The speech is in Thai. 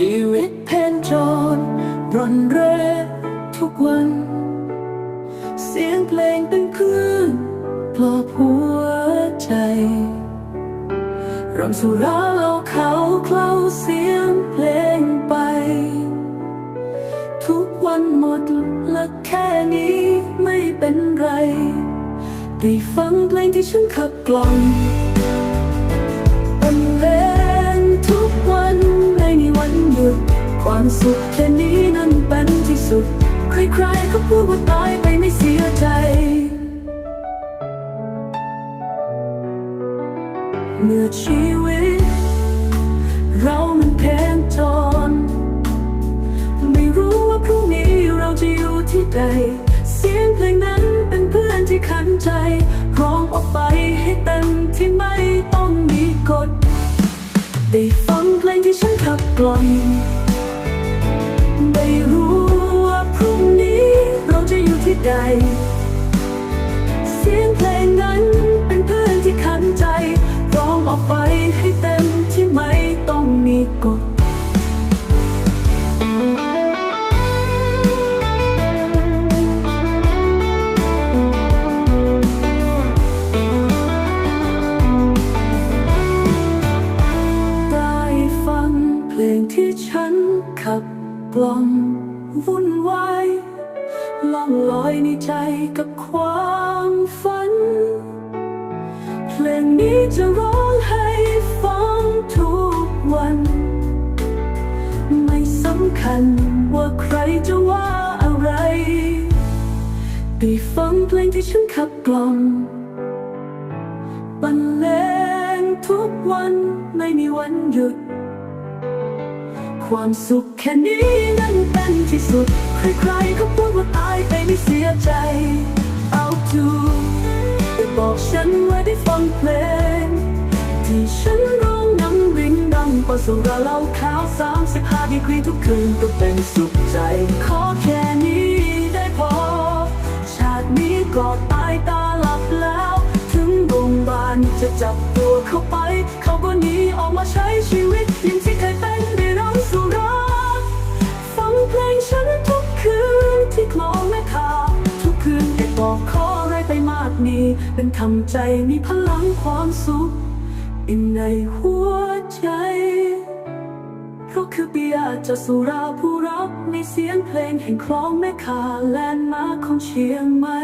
ชีวิตเพนจรร่อนเร่ทุกวัน เสียงเพลงเป็นคลื่นปลอบหัวใจรำสุราเราเขาเคล้าเสียงเพลงไป ทุกวันหมดและแค่นี้ไม่เป็นไร ได้ฟังเพลงที่ฉันขับกล่อม ความสุขแค่นี้นั้นเป็นที่สุด ใครๆก็พูดว่าตายไปไม่เสียใจ เมื่อชีวิต เรามันเพ้จรไม่รู้ว่าพรุ่งนี้เราจะอยู่ที่ใด เสียงเพลงนั้นเป็นเพื่อนที่ขันใจ ร้องออกไปให้เต็มที่ไม่ต้องมีกฎได้ฟังเพลงที่ฉันขับกล่อม ใด เสียงเพลงนั้นเป็นเพื่อนที่ขันใจ ร้องออกไปให้เต็มที่ไม่ต้องมีกฎได้ฟังเพลงที่ฉันขับกล่อมวุ่นวาย ล่องลอยในใจกับความฝัน เพลงนี้จะร้องให้ฟังทุกวัน ไม่สำคัญว่าใครจะว่าอะไรได้ฟังเพลงที่ฉันขับกล่อมบรรเลงทุกวันไม่มีวันหยุด ความสุขแค่นี้นั้นเป็นที่สุด ใครๆก็พูดว่าตายไปไม่เสียใจ เอาจูได้บอกฉันว่าได้ฟังเพลง ที่ฉันร้องน้ำริงดังกว่าสุราเหล้าขาวสามสิบห้าดีกรีทุกคืนก็เป็นสุขใจ ขอแค่นี้ได้พอ ชาตินี้ก็ตายตาหลับแล้ว ถึงโรงพยาบาลจะจับตัวเข้าไป เขาก็หนีออกมาใช้ชีวิต นี้ เป็นคำใจมีพลังความสุขอิ่มในหัวใจเพราะคือเบียจากสุราผู้รับในเสียงเพลงแห่งคลองแม่คาแลนด์มาของเชียงใหม่